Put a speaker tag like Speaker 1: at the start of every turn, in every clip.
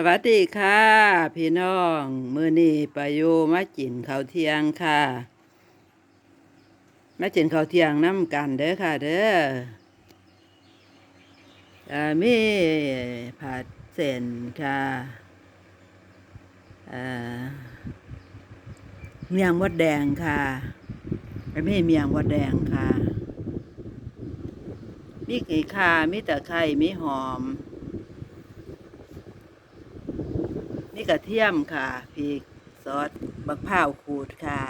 Speaker 1: สวัสดีค่ะ พี่น้องมือนี้ปาโยมาจินข้าวเทียงค่ะมาจินข้าวเทียงน้ำกันเด้อค่ะ เด้อามีผัดเส้นค่ะเมียงมดแดงค่ะแล้วมีเมียงมดแดงค่ะมีกี่ข่ามีตะไคร้มีหอม นี่กระเทียมค่ะพริกซอสบักพร้าวขูดค่ะ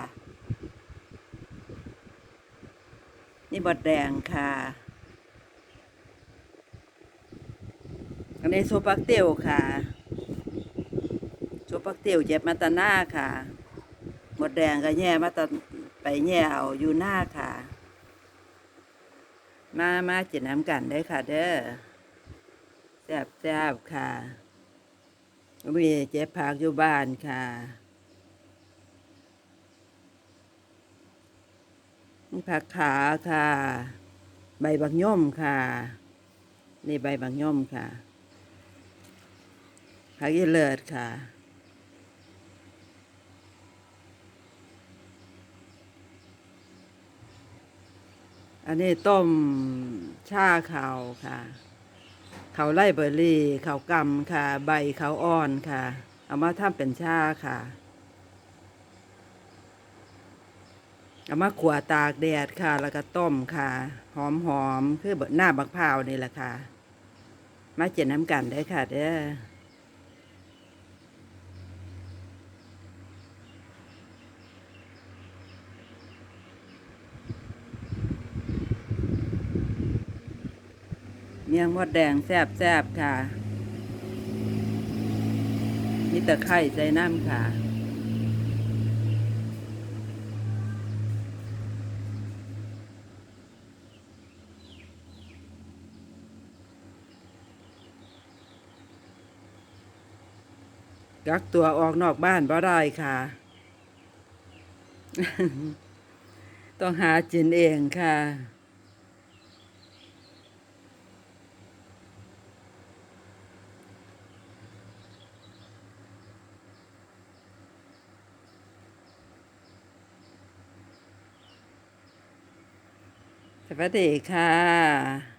Speaker 1: นี่บดแดงค่ะ อันนี้โซปักเตียวค่ะโซปักเตียวเจ็บมาตาหน้าค่ะบดแดงก็แย่มาตาไปแย่เอาอยู่หน้าค่ะ มามาจินน้ำกันได้ค่ะเด้อแซ่บแซบค่ะ มีเจ็บผักอยู่บ้านค่ะผักขาค่ะ ใบบักย่อมค่ะ นี่ใบบักย่อมค่ะ ผักยีเลิศค่ะอันนี้ต้มชาขาวค่ะ เขาไล่เบอร์รี่ เขากำค่ะ ใบเขาอ่อนค่ะ เอามาทำเป็นชาค่ะ เอามาขวตากแดดค่ะ แล้วก็ต้มค่ะ หอมหอมคือแบบหน้าบักพร้าวนี่แหละค่ะ มาเจ็ดน้ำกันได้ค่ะเด้อ มียงมดแดงแซบแซบค่ะมีตะไคร้ใส่น้ำค่ะ กักตัวออกนอกบ้านบ่ได้ค่ะ ต้องหาจินเองค่ะ สวัสดีค่ะ